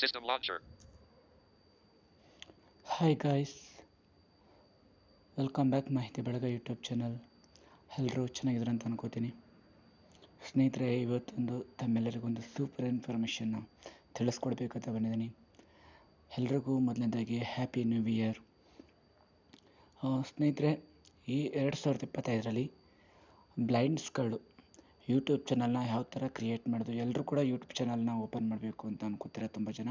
System launcher. Hi guys. Welcome back ಮಾಹಿತಿ ಬೆಳಗ YouTube channel ಎಲ್ಲರೂ ಚೆನ್ನಾಗಿದ್ದಾರೆ ಅಂತ ಅನ್ಕೋತೀನಿ ಸ್ನೇಹಿತರೆ, ಇವತ್ತೊಂದು ತಮ್ಮೆಲ್ಲರಿಗೊಂದು ಸೂಪರ್ ಇನ್ಫಾರ್ಮೇಷನ್ನ ತಿಳಿಸ್ಕೊಡ್ಬೇಕಂತ ಬಂದಿದ್ದೀನಿ ಎಲ್ರಿಗೂ ಮೊದಲನೇದಾಗಿ ಹ್ಯಾಪಿ ನ್ಯೂ ಇಯರ್ ಸ್ನೇಹಿತರೆ, ಈ ಎರಡು ಸಾವಿರದ ಇಪ್ಪತ್ತೈದರಲ್ಲಿ ಬ್ಲೈಂಡ್ಸ್ಗಳು ಯೂಟ್ಯೂಬ್ ಚಾನಲ್ನ ಯಾವ ಥರ ಕ್ರಿಯೇಟ್ ಮಾಡೋದು ಎಲ್ಲರೂ ಕೂಡ ಯೂಟ್ಯೂಬ್ ಚಾನಲ್ನ ಓಪನ್ ಮಾಡಬೇಕು ಅಂತ ಅನ್ಕೋತಾರೆ ತುಂಬ ಜನ.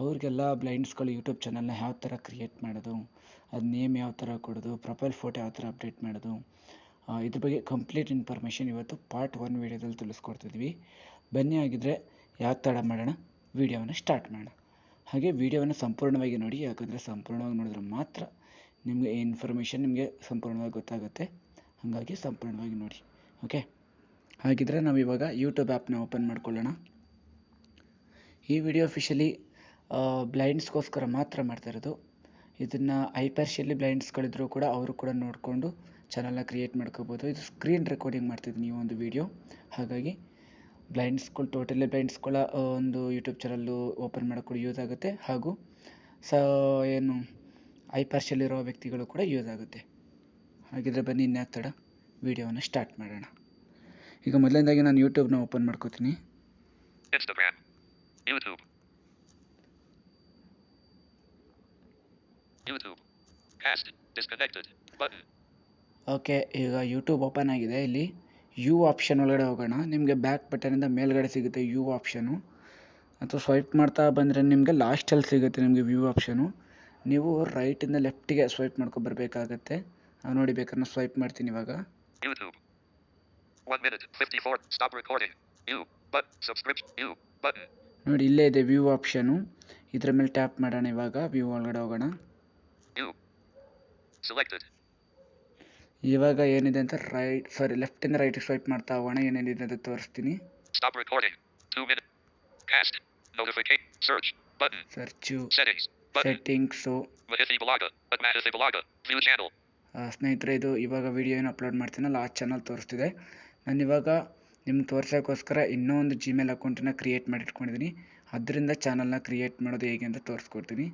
ಅವ್ರಿಗೆಲ್ಲ ಬ್ಲೈಂಡ್ಸ್ಗಳು ಯೂಟ್ಯೂಬ್ ಚಾನಲ್ನ ಯಾವ ಥರ ಕ್ರಿಯೇಟ್ ಮಾಡೋದು, ಅದು ನೇಮ್ ಯಾವ ಥರ ಕೊಡೋದು, ಪ್ರೊಫೈಲ್ ಫೋಟೋ ಯಾವ ಥರ ಅಪ್ಡೇಟ್ ಮಾಡೋದು ಇದ್ರ ಬಗ್ಗೆ ಕಂಪ್ಲೀಟ್ ಇನ್ಫಾರ್ಮೇಷನ್ ಇವತ್ತು ಪಾರ್ಟ್ ಒನ್ ವೀಡಿಯೋದಲ್ಲಿ ತಿಳಿಸ್ಕೊಡ್ತಿದ್ವಿ. ಬನ್ನಿ ಆಗಿದ್ದರೆ ಯಾವ ತಡ ಮಾಡೋಣ, ವೀಡಿಯೋವನ್ನು ಸ್ಟಾರ್ಟ್ ಮಾಡೋಣ. ಹಾಗೆ ವೀಡಿಯೋವನ್ನು ಸಂಪೂರ್ಣವಾಗಿ ನೋಡಿ, ಯಾಕಂದರೆ ಸಂಪೂರ್ಣವಾಗಿ ನೋಡಿದ್ರೆ ಮಾತ್ರ ನಿಮಗೆ ಇನ್ಫಾರ್ಮೇಷನ್ ನಿಮಗೆ ಸಂಪೂರ್ಣವಾಗಿ ಗೊತ್ತಾಗುತ್ತೆ. ಹಾಗಾಗಿ ಸಂಪೂರ್ಣವಾಗಿ ನೋಡಿ, ಓಕೆ? ಹಾಗಿದ್ರೆ ನಾವು ಇವಾಗ ಯೂಟ್ಯೂಬ್ ಆ್ಯಪ್ನ ಓಪನ್ ಮಾಡ್ಕೊಳ್ಳೋಣ. ಈ ವಿಡಿಯೋ ಅಫಿಷಿಯಲಿ ಬ್ಲೈಂಡ್ಸ್ಗೋಸ್ಕರ ಮಾತ್ರ ಮಾಡ್ತಾ ಇರೋದು. ಇದನ್ನು ಐಪರ್ಷಿಯಲ್ಲಿ ಬ್ಲೈಂಡ್ಸ್ಗಳಿದ್ರು ಕೂಡ ಅವರು ಕೂಡ ನೋಡಿಕೊಂಡು ಚಾನಲ್ನ ಕ್ರಿಯೇಟ್ ಮಾಡ್ಕೋಬೋದು. ಇದು ಸ್ಕ್ರೀನ್ ರೆಕಾರ್ಡಿಂಗ್ ಮಾಡ್ತಿದ್ದೀನಿ ಈ ಒಂದು ವಿಡಿಯೋ ಹಾಗಾಗಿ ಬ್ಲೈಂಡ್ಸ್ಗಳು ಟೋಟಲಿ ಬ್ಲೈಂಡ್ಸ್ಗಳ ಒಂದು ಯೂಟ್ಯೂಬ್ ಚಾನಲ್ಲು ಓಪನ್ ಮಾಡೋಕ್ಕೂ ಯೂಸ್ ಆಗುತ್ತೆ. ಹಾಗೂ ಸ, ಏನು ಐಪರ್ಷಿಯಲ್ಲಿರೋ ವ್ಯಕ್ತಿಗಳು ಕೂಡ ಯೂಸ್ ಆಗುತ್ತೆ. ಹಾಗಿದ್ರೆ ಬನ್ನಿ ಇನ್ನೇ ತಡ ವಿಡಿಯೋವನ್ನು ಸ್ಟಾರ್ಟ್ ಮಾಡೋಣ. ಈಗ ಮೊದಲನೇದಾಗಿ ನಾನು ಯೂಟ್ಯೂಬ್ನ ಓಪನ್ ಮಾಡ್ಕೋತೀನಿ. ಓಕೆ ಈಗ ಯೂಟ್ಯೂಬ್ ಓಪನ್ ಆಗಿದೆ. ಇಲ್ಲಿ ಯು ಆಪ್ಷನ್ ಒಳಗಡೆ ಹೋಗೋಣ. ನಿಮಗೆ ಬ್ಯಾಕ್ ಬಟನಿಂದ ಮೇಲ್ಗಡೆ ಸಿಗುತ್ತೆ ಯು ಆಪ್ಷನು ಅಥವಾ ಸ್ವೈಪ್ ಮಾಡ್ತಾ ಬಂದರೆ ನಿಮಗೆ ಲಾಸ್ಟಲ್ಲಿ ಸಿಗುತ್ತೆ ನಿಮಗೆ ವ್ಯೂ ಆಪ್ಷನು ನೀವು ರೈಟಿಂದ ಲೆಫ್ಟಿಗೆ ಸ್ವೈಪ್ ಮಾಡ್ಕೊಂಡು ಬರಬೇಕಾಗತ್ತೆ. ನೋಡಿ ಬೇಕಾದ್ರೆ ಸ್ವೈಪ್ ಮಾಡ್ತೀನಿ ಇವಾಗ. YouTube. One minute, 54, stop recording. You, but, subscription, you, button. ನೋಡಿ ಇಲ್ಲೇ ಇದೆ ವ್ಯೂ ಆಪ್ಷನು ಇದ್ರ ಮೇಲೆ ಟ್ಯಾಪ್ ಮಾಡೋಣ ಇವಾಗ. ವ್ಯೂ ಒಳಗಡೆ ಹೋಗೋಣ. ಯು ಸೆಲೆಕ್ಟೆಡ್ ಇವಾಗ ಏನಿದೆ ಅಂತ ರೈಟ್ ಸಾರಿ ಲೆಫ್ಟ್ ಇಂದ ರೈಟ್ ಸ್ವೈಪ್ ಮಾಡ್ತಾ ಹೋಗೋಣ. ಏನೇನಿದೆ ಅಂತ ತೋರಿಸ್ತೀನಿ. Stop recording 2 minute cast notification search button search settings settings with but matter is a blogger ಸ್ನೇಹಿತರೆ ಇದು ಇವಾಗ ವಿಡಿಯೋ ಏನು ಅಪ್ಲೋಡ್ ಮಾಡ್ತೀನಲ್ಲ ಆ ಚಾನಲ್ ತೋರಿಸ್ತಿದೆ. ನಾನು ಇವಾಗ ನಿಮ್ಮ ತೋರ್ಸೋಕ್ಕೋಸ್ಕರ ಇನ್ನೂ ಒಂದು ಜಿಮೇಲ್ ಅಕೌಂಟನ್ನು ಕ್ರಿಯೇಟ್ ಮಾಡಿಟ್ಕೊಂಡಿದ್ದೀನಿ ಅದರಿಂದ ಚಾನಲ್ನ ಕ್ರಿಯೇಟ್ ಮಾಡೋದು ಹೇಗೆ ಅಂತ ತೋರಿಸ್ಕೊಡ್ತೀನಿ.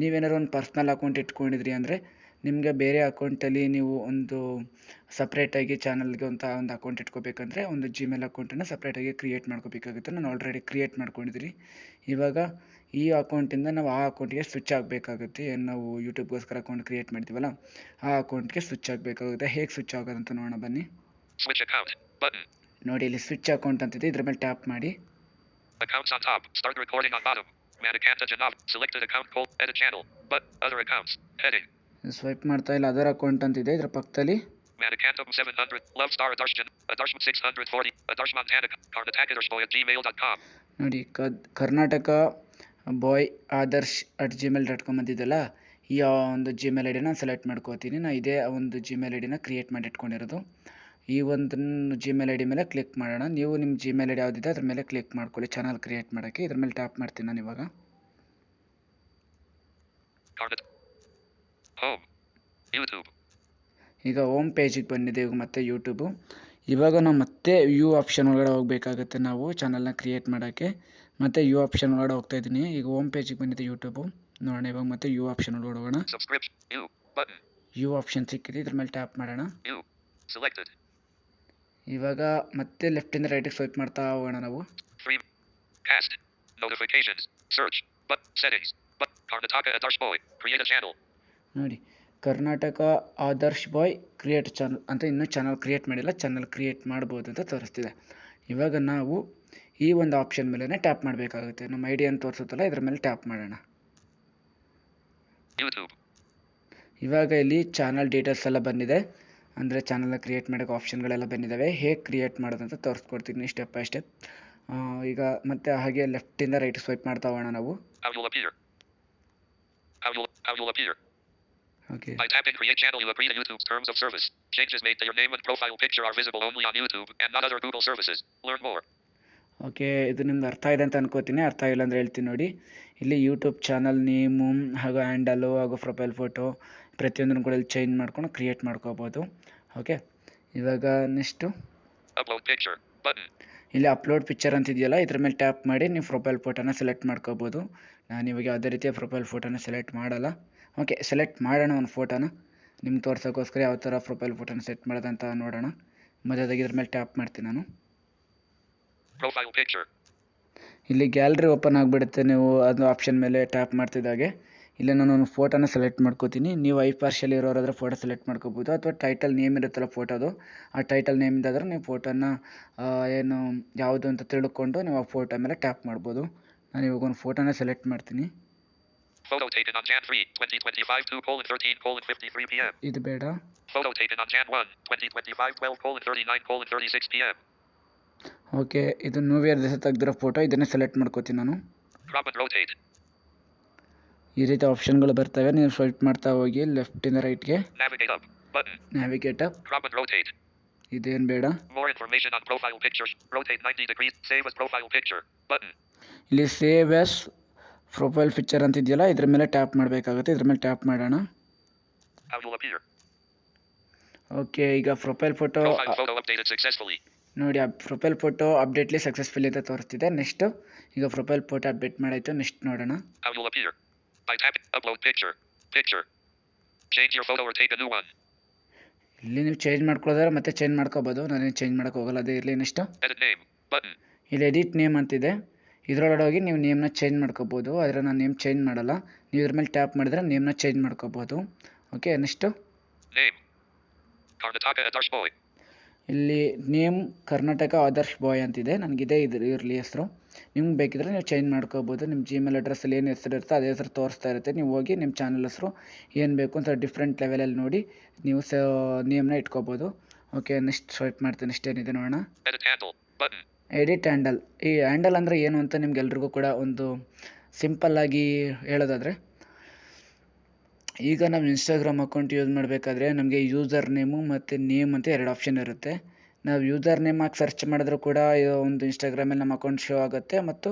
ನೀವೇನಾದ್ರು ಒಂದು ಪರ್ಸ್ನಲ್ ಅಕೌಂಟ್ ಇಟ್ಕೊಂಡಿದ್ರಿ ಅಂದರೆ ನಿಮಗೆ ಬೇರೆ ಅಕೌಂಟಲ್ಲಿ ನೀವು ಒಂದು ಸಪ್ರೇಟಾಗಿ ಚಾನಲ್ಗೆ ಅಂತ ಒಂದು ಅಕೌಂಟ್ ಇಟ್ಕೋಬೇಕಂದ್ರೆ ಒಂದು ಜಿಮೇಲ್ ಅಕೌಂಟನ್ನು ಸಪ್ರೇಟಾಗಿ ಕ್ರಿಯೇಟ್ ಮಾಡ್ಕೋಬೇಕಾಗುತ್ತೆ. ನಾನು ಆಲ್ರೆಡಿ ಕ್ರಿಯೇಟ್ ಮಾಡ್ಕೊಂಡಿದ್ದೀನಿ ಇವಾಗ ಈ ಅಕೌಂಟಿಂದ ನಾವು ಆ ಅಕೌಂಟಿಗೆ ಸ್ವಿಚ್ ಆಗಬೇಕಾಗುತ್ತೆ. ಏನು ನಾವು ಯೂಟ್ಯೂಬ್ಗೋಸ್ಕರ ಅಕೌಂಟ್ ಕ್ರಿಯೇಟ್ ಮಾಡ್ತೀವಲ್ಲ ಆ ಅಕೌಂಟ್ಗೆ ಸ್ವಿಚ್ ಆಗಬೇಕಾಗುತ್ತೆ. ಹೇಗೆ ಸ್ವಿಚ್ ಆಗೋದಂತ ನೋಡೋಣ ಬನ್ನಿ. ಸ್ವಿಚ್ ಅಕೌಂಟ್ ಬಟನ್ ನೋಡಿ ಇಲ್ಲಿ ಸ್ವಿಚ್ ಅಕೌಂಟ್ ಅಂತ ಇದೆ ಇದರ ಮೇಲೆ ಟ್ಯಾಪ್ ಮಾಡಿ. Account on top start recording on bottom Manikanta ಜನಾಬ್ selected account ಕೋಲ್ edit channel but other accounts heading swipe ಮಾಡ್ತಾ ಇಲ್ಲ ಅದರ್ ಅಕೌಂಟ್ ಅಂತ ಇದೆ ಇದರ ಪಕ್ಕದಲ್ಲಿ. ಮ್ಯಾನಿಕಾಂತ 700 ಲವ್ ಸ್ಟಾರ್ ಅದರ್ಶನ್ ಅದರ್ಶನ್ ನೋಡಿ Karnataka boy Adarsh at Gmail dot com ಬಂದಿದ್ದಲ್ಲ ಈ ಒಂದು ಜಿಮೇಲ್ ಐ ಡಿನ ಸೆಲೆಕ್ಟ್ ಮಾಡ್ಕೋತೀನಿ. ನಾ ಇದೇ ಒಂದು ಜಿಮೇಲ್ ಐ ಡಿನ ಕ್ರಿಯೇಟ್ ಮಾಡಿ ಇಟ್ಕೊಂಡಿರೋದು. ಈ ಒಂದು ಜಿಮೇಲ್ ಐ ಡಿ ಮೇಲೆ ಕ್ಲಿಕ್ ಮಾಡೋಣ. ನೀವು ನಿಮ್ಮ ಜಿಮೇಲ್ ಐ ಡಿ ಯಾವುದಿದೆ ಅದ್ರ ಮೇಲೆ ಕ್ಲಿಕ್ ಮಾಡ್ಕೊಳ್ಳಿ. ಚಾನಲ್ ಕ್ರಿಯೇಟ್ ಮಾಡೋಕ್ಕೆ. ಇದ್ರ ಮೇಲೆ ಟ್ಯಾಪ್ ಮಾಡ್ತೀನಿ ನಾನು ಇವಾಗ. ಈಗ ಹೋಮ್ ಪೇಜಿಗೆ ಬಂದಿದೆ ಇವಾಗ ಮತ್ತೆ ಯೂಟ್ಯೂಬು ಇವಾಗ ನಾವು ಮತ್ತೆ ಯು ಆಪ್ಷನ್ ಒಳಗಡೆ ಹೋಗಬೇಕಾಗುತ್ತೆ ನಾವು ಚಾನಲ್ನ ಕ್ರಿಯೇಟ್ ಮಾಡೋಕ್ಕೆ. ಮತ್ತೆ ಯು ಆಪ್ಷನ್ ಒಳಗಡೆ ಹೋಗ್ತಾ ಇದ್ದೀನಿ. ಈಗ ಹೋಮ್ ಪೇಜಿಗೆ ಬಂದಿದೆ ಯೂಟ್ಯೂಬು ನೋಡೋಣ ಇವಾಗ ಮತ್ತೆ ಯು ಆಪ್ಷನ್ ಒಳಗಡೆ ಹೋಗೋಣ. ಯು ಆಪ್ಷನ್ ಸಿಕ್ಕಿದೆ. ಇದ್ರ ಮೇಲೆ ಟ್ಯಾಪ್ ಮಾಡೋಣ. ಇವಾಗ ಮತ್ತೆ ಲೆಫ್ಟಿಂದ ರೈಟಿಗೆ ಸ್ವೈಪ್ ಮಾಡ್ತಾ ಹೋಗೋಣ ನಾವು. Cast. Notifications. Search. But. Settings. But. Karnataka Adarshboy. Create a channel. ನೋಡಿ Karnataka Adarsh boy create channel ಅಂತ ಇನ್ನೂ ಚಾನಲ್ ಕ್ರಿಯೇಟ್ ಮಾಡಿಲ್ಲ ಚಾನಲ್ ಕ್ರಿಯೇಟ್ ಮಾಡ್ಬೋದು ಅಂತ ತೋರಿಸ್ತಿದೆ ಇವಾಗ ನಾವು ಈ ಒಂದು ಆಪ್ಷನ್ ಮೇಲೆ ಟ್ಯಾಪ್ ಮಾಡಬೇಕಾಗುತ್ತೆ ನಮ್ಮ ಐಡಿ ಅಂತ ತೋರಿಸುತ್ತಲ್ಲ ಇದ್ರ ಮೇಲೆ ಟ್ಯಾಪ್ ಮಾಡೋಣ. ಇವಾಗ ಇಲ್ಲಿ ಚಾನಲ್ ಡೀಟೇಲ್ಸ್ ಎಲ್ಲ ಬಂದಿದೆ ಅಂದರೆ ಚಾನಲ್ನ ಕ್ರಿಯೇಟ್ ಮಾಡೋಕ್ಕೆ ಆಪ್ಷನ್ಗಳೆಲ್ಲ ಬಂದಿದ್ದಾವೆ ಹೇಗೆ ಕ್ರಿಯೇಟ್ ಮಾಡೋದು ಅಂತ ತೋರಿಸ್ಕೊಡ್ತೀನಿ ಸ್ಟೆಪ್ ಬೈ ಸ್ಟೆಪ್ ಈಗ ಮತ್ತೆ ಹಾಗೆ ಲೆಫ್ಟಿಂದ ರೈಟ್ ಸ್ವೈಪ್ ಮಾಡ್ತಾ ಹೋಗೋಣ ನಾವು Okay. By tapping create channel, you agree to YouTube's terms of service. Changes made to your name and profile picture are visible only on YouTube and not other Google services. Learn more. Okay ಇದು ನಿಮ್ದು ಅರ್ಥ ಇದೆ ಅಂತ ಅನ್ಕೋತೀನಿ ಅರ್ಥ ಇಲ್ಲ ಅಂದ್ರೆ ಹೇಳ್ತೀನಿ ನೋಡಿ ಇಲ್ಲಿ ಯೂಟ್ಯೂಬ್ ಚಾನಲ್ ನೇಮು ಹಾಗೂ ಹ್ಯಾಂಡಲು ಹಾಗೂ ಪ್ರೊಫೈಲ್ ಫೋಟೋ ಪ್ರತಿಯೊಂದನ್ನು ಕೂಡ ಇಲ್ಲಿ ಚೇಂಜ್ ಮಾಡ್ಕೊಂಡು ಕ್ರಿಯೇಟ್ ಮಾಡ್ಕೋಬೋದು. ಓಕೆ ಇವಾಗ ನೆಕ್ಸ್ಟು. ಇಲ್ಲಿ ಅಪ್ಲೋಡ್ ಪಿಕ್ಚರ್ ಅಂತ ಇದೆಯಲ್ಲ ಇದ್ರ ಮೇಲೆ ಟ್ಯಾಪ್ ಮಾಡಿ ನೀವು ಪ್ರೊಫೈಲ್ ಫೋಟೋನ ಸೆಲೆಕ್ಟ್ ಮಾಡ್ಕೋಬೋದು. ನಾನು ಇವಾಗ ಯಾವುದೇ ರೀತಿಯ ಪ್ರೊಫೈಲ್ ಫೋಟೋನ ಸೆಲೆಕ್ಟ್ ಮಾಡಲ್ಲ. ಓಕೆ ಸೆಲೆಕ್ಟ್ ಮಾಡೋಣ ಒಂದು ಫೋಟೋನ ನಿಮ್ಗೆ ತೋರ್ಸೋಕ್ಕೋಸ್ಕರ ಯಾವ ಥರ ಪ್ರೊಫೈಲ್ ಫೋಟೋನ ಸೆಟ್ ಮಾಡೋದಂತ ನೋಡೋಣ. ಮೊದಲಾಗಿ ಇದ್ರ ಮೇಲೆ ಟ್ಯಾಪ್ ಮಾಡ್ತೀನಿ ನಾನು. ಇಲ್ಲಿ ಗ್ಯಾಲರಿ ಓಪನ್ ಆಗಿಬಿಡುತ್ತೆ. ನೀವು ಅದು ಆಪ್ಷನ್ ಮೇಲೆ ಟ್ಯಾಪ್ ಮಾಡ್ತಿದ್ದಾಗೆ ಇಲ್ಲೇ ನಾನು ಒಂದು ಫೋಟೋನ ಸೆಲೆಕ್ಟ್ ಮಾಡ್ಕೋತೀನಿ. ನೀವು ಐ ಪಾರ್ಷಲ್ ಇರೋರಾದರೆ ಫೋಟೋ ಸೆಲೆಕ್ಟ್ ಮಾಡ್ಕೋಬೋದು. ಅಥವಾ ಟೈಟಲ್ ನೇಮ್ ಇರುತ್ತಲ್ಲ ಫೋಟೋದು ಆ ಟೈಟಲ್ ನೇಮಿಂದಾದ್ರೆ ನೀವು ಫೋಟೋನ ಏನು ಯಾವುದು ಅಂತ ತಿಳ್ಕೊಂಡು ನೀವು ಆ ಫೋಟೋ ಮೇಲೆ ಟ್ಯಾಪ್ ಮಾಡ್ಬೋದು. ನಾನು ಇವಾಗ ಒಂದು ಫೋಟೋನ ಸೆಲೆಕ್ಟ್ ಮಾಡ್ತೀನಿ. Photo taken on Jan 3, 2025, 2 colon 13 colon 53 p.m. ಇದು ಬೇಡ. ಓಕೆ ಇದು ನ್ಯೂ ಇಯರ್ ದಿವಸ ತೆಗೆದಿರೋ ಫೋಟೋ ಇದನ್ನೇ ಸೆಲೆಕ್ಟ್ ಮಾಡ್ಕೋತೀನಿ ನಾನು. ಈ ರೀತಿ ಆಪ್ಷನ್ಗಳು ಬರ್ತವೆ ನೀವು ಸ್ವೈಪ್ ಮಾಡ್ತಾ ಹೋಗಿ ಲೆಫ್ಟಿಂದ ರೈಟ್ಗೆ. Navigate up. ಇದೇನು ಬೇಡ More information on profile 90 degrees. Save as profile picture. Button. ಇಲ್ಲಿ ಸೇವ್ ಎಸ್ ಪ್ರೊಫೈಲ್ ಪಿಕ್ಚರ್ ಅಂತ ಇದೆಯಲ್ಲ ಇದ್ರ ಮೇಲೆ ಟ್ಯಾಪ್ ಮಾಡಬೇಕಾಗುತ್ತೆ ಇದ್ರ ಮೇಲೆ ಟ್ಯಾಪ್ ಮಾಡೋಣ. ಓಕೆ ಈಗ ಪ್ರೊಫೈಲ್ ಫೋಟೋ ನೋಡಿ ಆ ಪ್ರೊಫೈಲ್ ಫೋಟೋ ಅಪ್ಡೇಟ್ಲಿ ಸಕ್ಸಸ್ಫುಲ್ ಅಂತ ತೋರಿಸ್ತಿದೆ. ನೆಕ್ಸ್ಟ್ ಈಗ ಪ್ರೊಫೈಲ್ ಫೋಟೋ ಅಪ್ಡೇಟ್ ಮಾಡಾಯಿತು. ನೆಕ್ಸ್ಟ್ ನೋಡೋಣ. ಇಲ್ಲಿ ನೀವು ಚೇಂಜ್ ಮಾಡ್ಕೊಳ್ಳೋದ್ರೆ ಮತ್ತೆ ಚೇಂಜ್ ಮಾಡ್ಕೋಬೋದು. ನಾನೇನು ಚೇಂಜ್ ಮಾಡೋಕೆ ಹೋಗಲ್ಲ ಅದೇ ಇರಲಿ. ನೆಕ್ಸ್ಟು. ಇಲ್ಲಿ ಎಡಿಟ್ ನೇಮ್ ಅಂತಿದೆ. ಇದರೊಳಗೆ ಹೋಗಿ ನೀವು ನೇಮ್ನ ಚೇಂಜ್ ಮಾಡ್ಕೋಬೋದು. ಆದರೆ ನಾನು ನೇಮ್ ಚೇಂಜ್ ಮಾಡಲ್ಲ. ನೀವು ಇದ್ರ ಮೇಲೆ ಟ್ಯಾಪ್ ಮಾಡಿದ್ರೆ ನೇಮ್ನ ಚೇಂಜ್ ಮಾಡ್ಕೋಬೋದು. Okay next Name. Karnataka Adarsh Boy. ಇಲ್ಲಿ ನೇಮ್ ಕರ್ನಾಟಕ ಆದರ್ಶ್ ಬಾಯ್ ಅಂತಿದೆ. ನನಗಿದೆ ಇದ್ರ ಇರಲಿ ಹೆಸರು. ನಿಮ್ಗೆ ಬೇಕಿದ್ರೆ ನೀವು ಚೇಂಜ್ ಮಾಡ್ಕೋಬೋದು. ನಿಮ್ಮ ಜಿಮೇಲ್ ಅಡ್ರೆಸ್ಸಲ್ಲಿ ಏನು ಹೆಸರು ಇರುತ್ತೆ ಅದೇ ಹೆಸರು ತೋರಿಸ್ತಾ ಇರುತ್ತೆ. ನೀವು ಹೋಗಿ ನಿಮ್ಮ ಚಾನಲ್ ಹೆಸರು ಏನು ಬೇಕು ಅಂತ ಡಿಫ್ರೆಂಟ್ ಲೆವೆಲಲ್ಲಿ ನೋಡಿ ನೀವು ಸ ನೇಮ್ನ ಇಟ್ಕೋಬೋದು. ಓಕೆ ನೆಕ್ಸ್ಟ್ ಸ್ವೈಪ್ ಮಾಡ್ತೀನಿ. ಏನಿದೆ ನೋಡೋಣ. ಎಡಿಟ್ ಹ್ಯಾಂಡಲ್ ಈ ಹ್ಯಾಂಡಲ್ ಅಂದರೆ ಏನು ಅಂತ ನಿಮ್ಗೆಲ್ರಿಗೂ ಕೂಡ ಒಂದು ಸಿಂಪಲ್ಲಾಗಿ ಹೇಳೋದಾದರೆ ಈಗ ನಾವು ಇನ್ಸ್ಟಾಗ್ರಾಮ್ ಅಕೌಂಟ್ ಯೂಸ್ ಮಾಡಬೇಕಾದ್ರೆ ನಮಗೆ ಯೂಸರ್ ನೇಮು ಮತ್ತು ನೇಮ್ ಅಂತ ಎರಡು ಆಪ್ಷನ್ ಇರುತ್ತೆ. ನಾವು ಯೂಸರ್ ನೇಮ್ ಹಾಕಿ ಸರ್ಚ್ ಮಾಡಿದ್ರೂ ಕೂಡ ಒಂದು ಇನ್ಸ್ಟಾಗ್ರಾಮಲ್ಲಿ ನಮ್ಮ ಅಕೌಂಟ್ ಶೋ ಆಗುತ್ತೆ ಮತ್ತು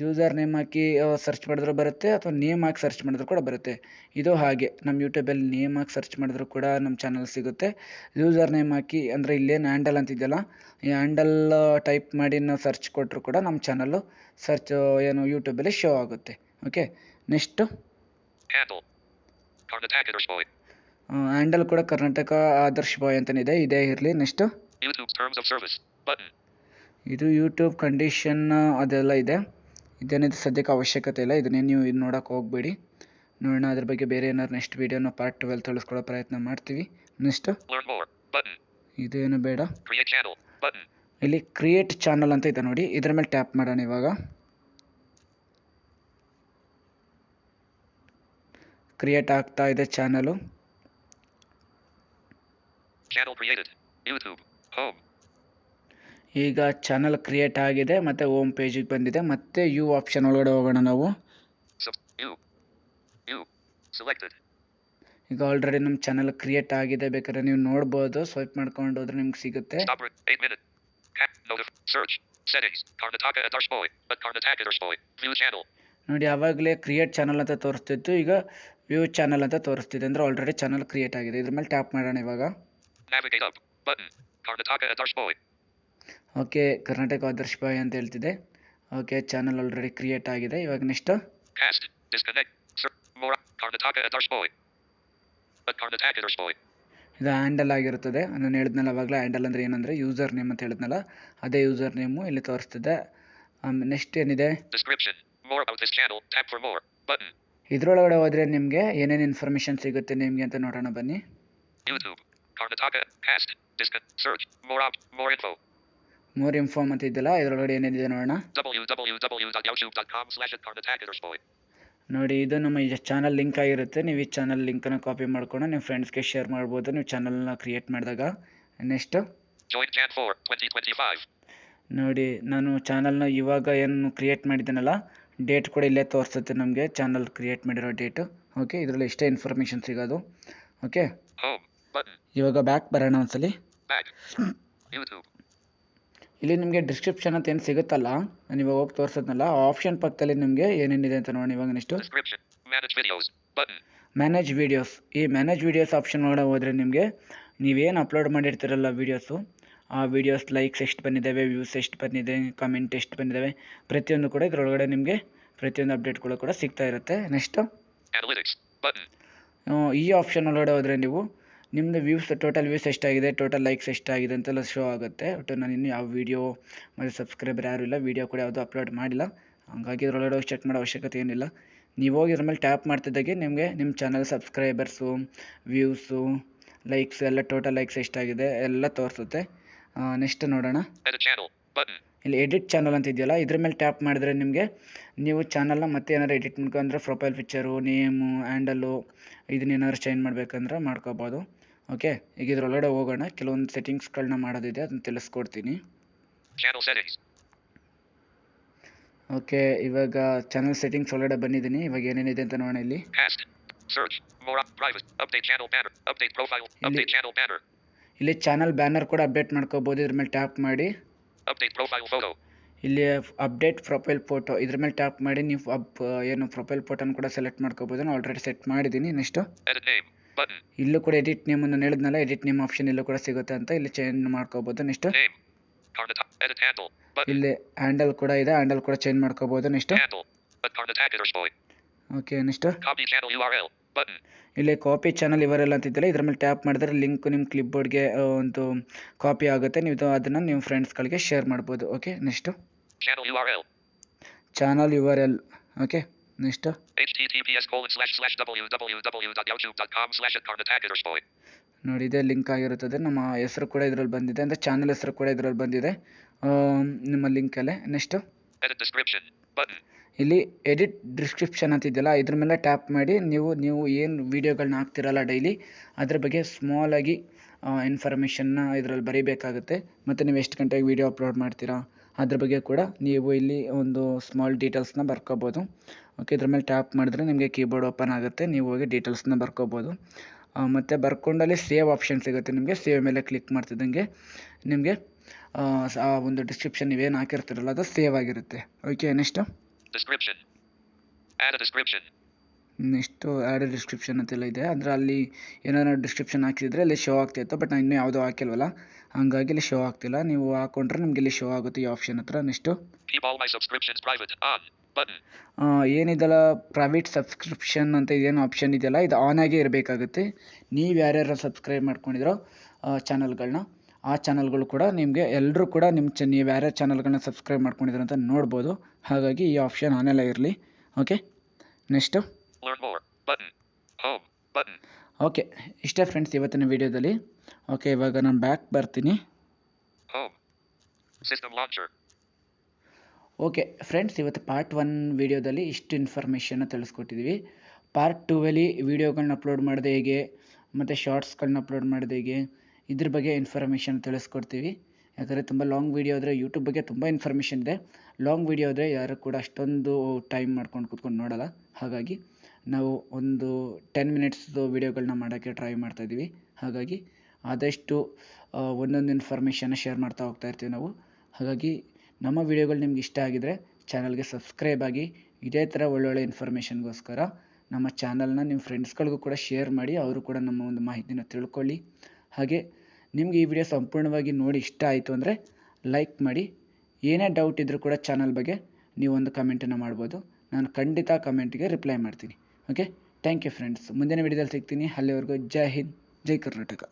ಯೂಸರ್ ನೇಮ್ ಹಾಕಿ ಸರ್ಚ್ ಮಾಡಿದ್ರೂ ಬರುತ್ತೆ ಅಥವಾ ನೇಮ್ ಹಾಕಿ ಸರ್ಚ್ ಮಾಡಿದ್ರೂ ಕೂಡ ಬರುತ್ತೆ. ಇದು ಹಾಗೆ. ನಮ್ಮ ಯೂಟ್ಯೂಬಲ್ಲಿ ನೇಮ್ ಹಾಕಿ ಸರ್ಚ್ ಮಾಡಿದ್ರೂ ಕೂಡ ನಮ್ಮ ಚಾನಲ್ ಸಿಗುತ್ತೆ. ಯೂಸರ್ ನೇಮ್ ಹಾಕಿ ಅಂದರೆ ಇಲ್ಲೇನು ಹ್ಯಾಂಡಲ್ ಅಂತಿದೆಯಲ್ಲ ಈ ಹ್ಯಾಂಡಲ್ ಟೈಪ್ ಮಾಡಿ ನಾವು ಸರ್ಚ್ ಕೊಟ್ಟರು ಕೂಡ ನಮ್ಮ ಚಾನಲ್ಲು ಸರ್ಚ್ ಏನು ಯೂಟ್ಯೂಬಲ್ಲಿ ಶೋ ಆಗುತ್ತೆ. ಓಕೆ ನೆಕ್ಸ್ಟು ಹ್ಯಾಂಡಲ್ ಕೂಡ ಕರ್ನಾಟಕ ಆದರ್ಶ್ ಬಾಯ್ ಅಂತಲೇ ಇದೆ ಇದೇ ಇರಲಿ ನೆಕ್ಸ್ಟ್. ಇದು ಯೂಟ್ಯೂಬ್ ಕಂಡೀಷನ್ ಅದೆಲ್ಲ ಇದೆ. ಇದೇನಿದೆ ಸದ್ಯಕ್ಕೆ ಅವಶ್ಯಕತೆ ಇಲ್ಲ ಇದನ್ನೇ ನೀವು ಇದು ನೋಡೋಕೆ ಹೋಗಬೇಡಿ. ನೋಡೋಣ ಅದ್ರ ಬಗ್ಗೆ ಬೇರೆ ಏನಾದ್ರು ನೆಕ್ಸ್ಟ್ ವೀಡಿಯೋನ ಪಾರ್ಟ್ ಟ್ವೆಲ್ ತಿಳಿಸ್ಕೊಡೋ ಪ್ರಯತ್ನ ಮಾಡ್ತೀವಿ. ನೆಕ್ಸ್ಟ್ ಇದೇನು ಬೇಡ. ಇಲ್ಲಿ ಕ್ರಿಯೇಟ್ ಚಾನಲ್ ಅಂತ ಇದೆ ನೋಡಿ ಇದ್ರ ಮೇಲೆ ಟ್ಯಾಪ್ ಮಾಡೋಣ ಇವಾಗ. ಕ್ರಿಯೇಟ್ ಆಗ್ತಾ ಇದೆ ಚಾನಲು. ಈಗ ಚಾನಲ್ ಕ್ರಿಯೇಟ್ ಆಗಿದೆ ಮತ್ತೆ ಹೋಮ್ ಪೇಜಿಗೆ ಬಂದಿದೆ ಮತ್ತೆ ಯು ಆಪ್ಷನ್ ಒಳಗಡೆ ಹೋಗೋಣ ನಾವು. ಈಗ ಆಲ್ರೆಡಿ ನಮ್ಮ ಚಾನಲ್ ಕ್ರಿಯೇಟ್ ಆಗಿದೆ ಬೇಕಾದ್ರೆ ನೀವು ನೋಡ್ಬೋದು ಸ್ವೈಪ್ ಮಾಡ್ಕೊಂಡು ಹೋದ್ರೆ ನಿಮ್ಗೆ ಸಿಗುತ್ತೆ. ನೋಡಿ ಅವಾಗಲೇ ಕ್ರಿಯೇಟ್ ಚಾನಲ್ ಅಂತ ತೋರಿಸ್ತಿತ್ತು. ಈಗ ವ್ಯೂ ಚಾನಲ್ ಅಂತ ತೋರಿಸ್ತಿದೆ. ಅಂದರೆ ಆಲ್ರೆಡಿ ಚಾನಲ್ ಕ್ರಿಯೇಟ್ ಆಗಿದೆ. ಇದ್ರ ಮೇಲೆ ಟ್ಯಾಪ್ ಮಾಡೋಣ ಇವಾಗ. ಓಕೆ ಕರ್ನಾಟಕ ಆದರ್ಶ್ ಬಾಯ್ ಅಂತ ಹೇಳ್ತಿದೆ. ಓಕೆ ಚಾನಲ್ ಆಲ್ರೆಡಿ ಕ್ರಿಯೇಟ್ ಆಗಿದೆ. ಇವಾಗ ನೆಕ್ಸ್ಟ್. ಇದು ಹ್ಯಾಂಡಲ್ ಆಗಿರುತ್ತದೆ. ನಾನು ಹೇಳಿದ್ನಲ್ಲ ಅವಾಗಲೇ ಹ್ಯಾಂಡಲ್ ಅಂದರೆ ಏನಂದರೆ ಯೂಸರ್ ನೇಮ್ ಅಂತ ಹೇಳಿದ್ನಲ್ಲ ಅದೇ ಯೂಸರ್ ನೇಮು ಇಲ್ಲಿ ತೋರಿಸ್ತಿದೆ. ನೆಕ್ಸ್ಟ್ ಏನಿದೆ? ಇದರೊಳಗಡೆ ಹೋದರೆ ನಿಮಗೆ ಏನೇನು ಇನ್ಫಾರ್ಮೇಷನ್ ಸಿಗುತ್ತೆ ನಿಮಗೆ ಅಂತ ನೋಡೋಣ ಬನ್ನಿ. ಮೋರ್ ಇನ್ಫಾರ್ಮ್ ಅಂತ ಇದ್ದಲ್ಲ ಇದರೊಳಗಡೆ ಏನೇನಿದೆ ನೋಡೋಣ. ನೋಡಿ ಇದು ನಮ್ಮ ಚಾನಲ್ ಲಿಂಕ್ ಆಗಿರುತ್ತೆ ನೀವು ಈ ಚಾನಲ್ ಲಿಂಕನ್ನು ಕಾಪಿ ಮಾಡ್ಕೊಂಡು ನಿಮ್ಮ ಫ್ರೆಂಡ್ಸ್ಗೆ ಶೇರ್ ಮಾಡ್ಬೋದು ನೀವು ಚಾನಲ್ನ ಕ್ರಿಯೇಟ್ ಮಾಡಿದಾಗ ನೆಕ್ಸ್ಟು Join Jan 4, 2025. ನೋಡಿ ನಾನು ಚಾನಲ್ನ ಇವಾಗ ಏನು ಕ್ರಿಯೇಟ್ ಮಾಡಿದ್ದೀನಲ್ಲ ಡೇಟ್ ಕೂಡ ಇಲ್ಲೇ ತೋರಿಸುತ್ತೆ ನಮಗೆ. ಚಾನಲ್ ಕ್ರಿಯೇಟ್ ಮಾಡಿರೋ ಡೇಟು ಓಕೆ ಇದರಲ್ಲಿ ಇಷ್ಟೇ ಇನ್ಫಾರ್ಮೇಷನ್ ಸಿಗೋದು. ಓಕೆ. ಇವಾಗ ಬ್ಯಾಕ್ ಬರೋಣ ಒಂದ್ಸಲಿ. ಇಲ್ಲಿ ನಿಮಗೆ ಡಿಸ್ಕ್ರಿಪ್ಷನ್ ಅಂತ ಏನು ಸಿಗುತ್ತಲ್ಲ? ನಾನು ಇವಾಗ ಹೋಗಿ ತೋರಿಸೋದ್ನಲ್ಲ. ಆಪ್ಷನ್ ಪಕ್ಕದಲ್ಲಿ ನಿಮಗೆ ಏನೇನಿದೆ ಅಂತ ನೋಡಿ ಇವಾಗ ನೆಕ್ಸ್ಟು. ಮ್ಯಾನೇಜ್ ವೀಡಿಯೋಸ್ ಈ ಮ್ಯಾನೇಜ್ ವೀಡಿಯೋಸ್ ಆಪ್ಷನ್ ಒಳಗಡೆ ಹೋದರೆ ನಿಮಗೆ ನೀವೇನು ಅಪ್ಲೋಡ್ ಮಾಡಿರ್ತೀರಲ್ಲ ವೀಡಿಯೋಸು ಆ ವೀಡಿಯೋಸ್ ಲೈಕ್ಸ್ ಎಷ್ಟು ಬಂದಿದ್ದಾವೆ ವ್ಯೂಸ್ ಎಷ್ಟು ಬಂದಿದೆ ಕಮೆಂಟ್ ಎಷ್ಟು ಬಂದಿದ್ದಾವೆ ಪ್ರತಿಯೊಂದು ಕೂಡ ಇದರೊಳಗಡೆ ನಿಮಗೆ ಪ್ರತಿಯೊಂದು ಅಪ್ಡೇಟ್ಗಳು ಕೂಡ ಸಿಗ್ತಾ ಇರುತ್ತೆ. ನೆಕ್ಸ್ಟು. ಈ ಆಪ್ಷನ್ ಒಳಗಡೆ ಹೋದರೆ ನೀವು ನಿಮ್ಮದು ವ್ಯೂಸ್ ಟೋಟಲ್ ವ್ಯೂಸ್ ಎಷ್ಟಾಗಿದೆ ಟೋಟಲ್ ಲೈಕ್ಸ್ ಎಷ್ಟಾಗಿದೆ ಅಂತೆಲ್ಲ ಶೋ ಆಗುತ್ತೆ. ಒಟ್ಟು ನಾನು ಇನ್ನೂ ಯಾವ ವೀಡಿಯೋ ಮತ್ತು ಸಬ್ಸ್ಕ್ರೈಬರ್ ಯಾರೂ ಇಲ್ಲ ವೀಡಿಯೋ ಕೂಡ ಯಾವುದೂ ಅಪ್ಲೋಡ್ ಮಾಡಿಲ್ಲ. ಹಾಗಾಗಿ ಇದರೊಳಗಡೆ ಹೋಗಿ ಚೆಕ್ ಮಾಡೋ ಅವಶ್ಯಕತೆ ಏನಿಲ್ಲ. ನೀವು ಹೋಗಿ ಇದ್ರ ಮೇಲೆ ಟ್ಯಾಪ್ ಮಾಡ್ತಿದ್ದಾಗೆ ನಿಮಗೆ ನಿಮ್ಮ ಚಾನಲ್ ಸಬ್ಸ್ಕ್ರೈಬರ್ಸು ವ್ಯೂಸು ಲೈಕ್ಸ್ ಎಲ್ಲ ಟೋಟಲ್ ಲೈಕ್ಸ್ ಎಷ್ಟಾಗಿದೆ ಎಲ್ಲ ತೋರಿಸುತ್ತೆ. ನೆಕ್ಸ್ಟ್ ನೋಡೋಣ. ಇಲ್ಲಿ ಎಡಿಟ್ ಚಾನಲ್ ಅಂತ ಇದೆಯಲ್ಲ ಇದ್ರ ಮೇಲೆ ಟ್ಯಾಪ್ ಮಾಡಿದ್ರೆ ನಿಮಗೆ ನೀವು ಚಾನಲ್ನ ಮತ್ತೆ ಏನಾರು ಎಡಿಟ್ ಮಾಡ್ಕೊಂಡ್ರೆ ಪ್ರೊಫೈಲ್ ಪಿಕ್ಚರು ನೇಮು ಹ್ಯಾಂಡಲ್ಲು ಇದನ್ನೇನಾದ್ರು ಚೇಂಜ್ ಮಾಡ್ಬೇಕಂದ್ರೆ ಮಾಡ್ಕೋಬೋದು. ಓಕೆ ಈಗ ಇದ್ರೊಳಗಡೆ ಹೋಗೋಣ. ಕೆಲವೊಂದು ಸೆಟ್ಟಿಂಗ್ಸ್ಗಳನ್ನ ಮಾಡೋದಿದೆ ಅದನ್ನ ತಿಳಿಸ್ಕೊಡ್ತೀನಿ. ಓಕೆ ಇವಾಗ ಚಾನಲ್ ಸೆಟ್ಟಿಂಗ್ಸ್ ಒಳಗಡೆ ಬಂದಿದ್ದೀನಿ. ಇವಾಗ ಏನೇನಿದೆ ಅಂತ ನೋಡೋಣ ಇಲ್ಲಿ. ಇಲ್ಲಿ ಚಾನಲ್ ಬ್ಯಾನರ್ ಕೂಡ ಅಪ್ಡೇಟ್ ಮಾಡ್ಕೋಬಹುದು ಇದ್ರ ಮೇಲೆ ಟ್ಯಾಪ್ ಮಾಡಿ. ಇಲ್ಲಿ ಅಪ್ಡೇಟ್ ಪ್ರೊಫೈಲ್ ಫೋಟೋ ಇದ್ರ ಮೇಲೆ ಟ್ಯಾಪ್ ಮಾಡಿ ನೀವು ಅಪ್ ಏನು ಪ್ರೊಫೈಲ್ ಫೋಟೋನ ಕೂಡ ಸೆಲೆಕ್ಟ್ ಮಾಡ್ಕೋಬೋದು ನಾನು ಆಲ್ರೆಡಿ ಸೆಟ್ ಮಾಡಿದ್ದೀನಿ ನೆಕ್ಸ್ಟು. ಇಲ್ಲೂ ಕೂಡ ಎಡಿಟ್ ನೇಮ್ ಅನ್ನು ಹೇಳಿದ್ನಲ್ಲ ಎಡಿಟ್ ನೇಮ್ ಆಪ್ಷನ್ ಇಲ್ಲೂ ಕೂಡ ಸಿಗುತ್ತೆ ಅಂತ ಇಲ್ಲಿ ಚೇಂಜ್ ಮಾಡ್ಕೋಬೋದು ನೆಕ್ಸ್ಟ್. ಇಲ್ಲಿ ಹ್ಯಾಂಡಲ್ ಕೂಡ ಇದೆ ಹ್ಯಾಂಡಲ್ ಕೂಡ ಚೇಂಜ್ ಮಾಡ್ಕೋಬೋದು next. Okay next Copy copy channel ಇಲ್ಲಿ ಕಾಪಿ ಚಾನಲ್ ಇವರೆಲ್ಲ ಅಂತಿದ್ದಲ್ಲ ಇದ್ರ ಮೇಲೆ ಟ್ಯಾಪ್ ಮಾಡಿದ್ರೆ ಲಿಂಕ್ ನಿಮ್ಮ ಕ್ಲಿಪ್ ಬೋರ್ಡ್ಗೆ ಒಂದು ಕಾಪಿ ಆಗುತ್ತೆ. ನೀವು ಅದನ್ನ ನಿಮ್ಮ ಫ್ರೆಂಡ್ಸ್ಗಳಿಗೆ ಶೇರ್ ಮಾಡ್ಬೋದು okay next channel your channel U R L okay next ನೋಡಿ ಇದೇ ಲಿಂಕ್ ಆಗಿರುತ್ತದೆ. ನಮ್ಮ ಹೆಸರು ಕೂಡ ಇದರಲ್ಲಿ ಬಂದಿದೆ ಅಂದರೆ ಚಾನಲ್ ಹೆಸರು ಕೂಡ ಇದರಲ್ಲಿ ಬಂದಿದೆ. ನಿಮ್ಮ ಲಿಂಕಲ್ಲೇ ನೆಕ್ಸ್ಟು. ಇಲ್ಲಿ ಎಡಿಟ್ ಡಿಸ್ಕ್ರಿಪ್ಷನ್ ಅಂತ ಇದೆಯಲ್ಲ, ಇದ್ರ ಮೇಲೆ ಟ್ಯಾಪ್ ಮಾಡಿ, ನೀವು ನೀವು ಏನು ವೀಡಿಯೋಗಳನ್ನ ಹಾಕ್ತಿರಲ್ಲ ಡೈಲಿ, ಅದ್ರ ಬಗ್ಗೆ ಸ್ಮಾಲಾಗಿ ಇನ್ಫಾರ್ಮೇಷನ್ನ ಇದರಲ್ಲಿ ಬರೀಬೇಕಾಗುತ್ತೆ. ಮತ್ತು ನೀವು ಎಷ್ಟು ಗಂಟೆಗೆ ವೀಡಿಯೋ ಅಪ್ಲೋಡ್ ಮಾಡ್ತೀರಾ, ಅದ್ರ ಬಗ್ಗೆ ಕೂಡ ನೀವು ಇಲ್ಲಿ ಒಂದು ಸ್ಮಾಲ್ ಡೀಟೇಲ್ಸ್ನ ಬರ್ಕೋಬೋದು. ಓಕೆ ಇದ್ರ ಮೇಲೆ ಟ್ಯಾಪ್ ಮಾಡಿದ್ರೆ ನಿಮಗೆ ಕೀಬೋರ್ಡ್ ಓಪನ್ ಆಗುತ್ತೆ, ನೀವು ಹೋಗಿ ಡೀಟೇಲ್ಸ್ನ ಬರ್ಕೋಬೋದು. ಮತ್ತು ಬರ್ಕೊಂಡಲ್ಲಿ ಸೇವ್ ಆಪ್ಷನ್ ಸಿಗುತ್ತೆ ನಿಮಗೆ ಸೇವ್ ಮೇಲೆ ಕ್ಲಿಕ್ ಮಾಡ್ತಿದ್ದಂಗೆ, ನಿಮಗೆ ಆ ಒಂದು ಡಿಸ್ಕ್ರಿಪ್ಷನ್ ನೀವೇನು ಹಾಕಿರ್ತೀರಲ್ಲ ಅದು ಸೇವ್ ಆಗಿರುತ್ತೆ. Okay next. Next add description ಅಂತೆಲ್ಲ ಇದೆ. ಅಂದರೆ ಅಲ್ಲಿ ಏನಾರು ಡಿಸ್ಕ್ರಿಪ್ಷನ್ ಹಾಕಿದ್ರೆ ಅಲ್ಲಿ ಶೋ ಆಗ್ತಿತ್ತು ಬಟ್ ನಾನು ಇನ್ನೂ ಯಾವುದೂ ಹಾಕಿಲ್ವಲ್ಲ? ಹಂಗಾಗಿ ಇಲ್ಲಿ ಶೋ ಆಗ್ತಿಲ್ಲ. ನೀವು ಹಾಕೊಂಡ್ರೆ ನಿಮಗೆ ಇಲ್ಲಿ ಶೋ ಆಗುತ್ತೆ ಈ ಆಪ್ಷನ್ ಹತ್ರ. ನೆಕ್ಸ್ಟು. ಏನಿದೆಲ್ಲ ಪ್ರೈವೇಟ್ ಸಬ್ಸ್ಕ್ರಿಪ್ಷನ್ ಅಂತ ಇದೇನು ಆಪ್ಷನ್ ಇದೆಯಲ್ಲ ಇದು ಆನ್ ಆಗೇ ಇರಬೇಕಾಗುತ್ತೆ. ನೀವು ಯಾರ್ಯಾರು ಸಬ್ಸ್ಕ್ರೈಬ್ ಮಾಡ್ಕೊಂಡಿದ್ರೋ ಚಾನಲ್ಗಳನ್ನ ಆ ಚಾನಲ್ಗಳು ಕೂಡ ನಿಮಗೆ ಎಲ್ಲರೂ ಕೂಡ ನಿಮ್ಮ ಚ ನೀವು ಯಾರ್ಯಾರು ಚಾನಲ್ಗಳನ್ನ ಸಬ್ಸ್ಕ್ರೈಬ್ ಮಾಡ್ಕೊಂಡಿದ್ದೀರ ಅಂತ ನೋಡ್ಬೋದು. ಹಾಗಾಗಿ ಈ ಆಪ್ಷನ್ ಆನೆಲ್ಲ ಇರಲಿ. Okay next. ಓಕೆ ಇಷ್ಟೇ ಫ್ರೆಂಡ್ಸ್ ಇವತ್ತಿನ ವಿಡಿಯೋದಲ್ಲಿ ಓಕೆ ಇವಾಗ ನಾನು ಬ್ಯಾಕ್ ಬರ್ತೀನಿ. ಓಕೆ ಫ್ರೆಂಡ್ಸ್ ಇವತ್ತು ಪಾರ್ಟ್ ಒನ್ ವಿಡಿಯೋದಲ್ಲಿ ಇಷ್ಟು ಇನ್ಫಾರ್ಮೇಷನ್ನ ತಿಳಿಸ್ಕೊಟ್ಟಿದ್ದೀವಿ ಪಾರ್ಟ್ ಟೂವಲ್ಲಿ ವೀಡಿಯೋಗಳನ್ನ ಅಪ್ಲೋಡ್ ಮಾಡೋದು ಹೇಗೆ? ಮತ್ತು ಶಾರ್ಟ್ಸ್ಗಳನ್ನ ಅಪ್ಲೋಡ್ ಮಾಡೋದು ಹೇಗೆ? ಇದ್ರ ಬಗ್ಗೆ ಇನ್ಫಾರ್ಮೇಷನ್ ತಿಳಿಸ್ಕೊಡ್ತೀವಿ. ಯಾಕಂದರೆ ತುಂಬ ಲಾಂಗ್ ವೀಡಿಯೋ ಆದರೆ ಯೂಟ್ಯೂಬ್ ಬಗ್ಗೆ ತುಂಬ ಇನ್ಫಾರ್ಮೇಷನ್ ಇದೆ. ಲಾಂಗ್ ವೀಡಿಯೋ ಆದರೆ ಯಾರು ಕೂಡ ಅಷ್ಟೊಂದು ಟೈಮ್ ಮಾಡ್ಕೊಂಡು ಕೂತ್ಕೊಂಡು ನೋಡಲ್ಲ. ಹಾಗಾಗಿ ನಾವು ಒಂದು ಟೆನ್ ಮಿನಿಟ್ಸ್ದು ವೀಡಿಯೋಗಳನ್ನ ಮಾಡೋಕ್ಕೆ ಟ್ರೈ ಮಾಡ್ತಾಯಿದ್ದೀವಿ ಹಾಗಾಗಿ ಆದಷ್ಟು ಒಂದೊಂದು ಇನ್ಫಾರ್ಮೇಷನ್ನ ಶೇರ್ ಮಾಡ್ತಾ ಹೋಗ್ತಾ ಇರ್ತೀವಿ ನಾವು. ಹಾಗಾಗಿ ನಮ್ಮ ವೀಡಿಯೋಗಳು ನಿಮ್ಗೆ ಇಷ್ಟ ಆಗಿದರೆ ಚಾನಲ್ಗೆ ಸಬ್ಸ್ಕ್ರೈಬ್ ಆಗಿ, ಇದೇ ಥರ ಒಳ್ಳೊಳ್ಳೆ ಇನ್ಫಾರ್ಮೇಷನ್ಗೋಸ್ಕರ ನಮ್ಮ ಚಾನಲ್ನ ನಿಮ್ಮ ಫ್ರೆಂಡ್ಸ್ಗಳಿಗೂ ಕೂಡ ಶೇರ್ ಮಾಡಿ, ಅವರು ಕೂಡ ನಮ್ಮ ಒಂದು ಮಾಹಿತಿನ ತಿಳ್ಕೊಳ್ಳಿ. ಹಾಗೆ ನಿಮಗೆ ಈ ವಿಡಿಯೋ ಸಂಪೂರ್ಣವಾಗಿ ನೋಡಿ ಇಷ್ಟ ಆಯಿತು ಅಂದರೆ ಲೈಕ್ ಮಾಡಿ. ಏನೇ ಡೌಟ್ ಇದ್ದರೂ ಕೂಡ ಚಾನಲ್ ಬಗ್ಗೆ ನೀವೊಂದು ಕಮೆಂಟನ್ನು ಮಾಡ್ಬೋದು. ನಾನು ಖಂಡಿತ ಕಮೆಂಟ್ಗೆ ರಿಪ್ಲೈ ಮಾಡ್ತೀನಿ. ಓಕೆ ಥ್ಯಾಂಕ್ ಯು ಫ್ರೆಂಡ್ಸ್ ಮುಂದಿನ ವಿಡಿಯೋದಲ್ಲಿ ಸಿಗ್ತೀನಿ. ಅಲ್ಲಿವರೆಗೂ ಜೈ ಹಿಂದ್, ಜೈ ಕರ್ನಾಟಕ.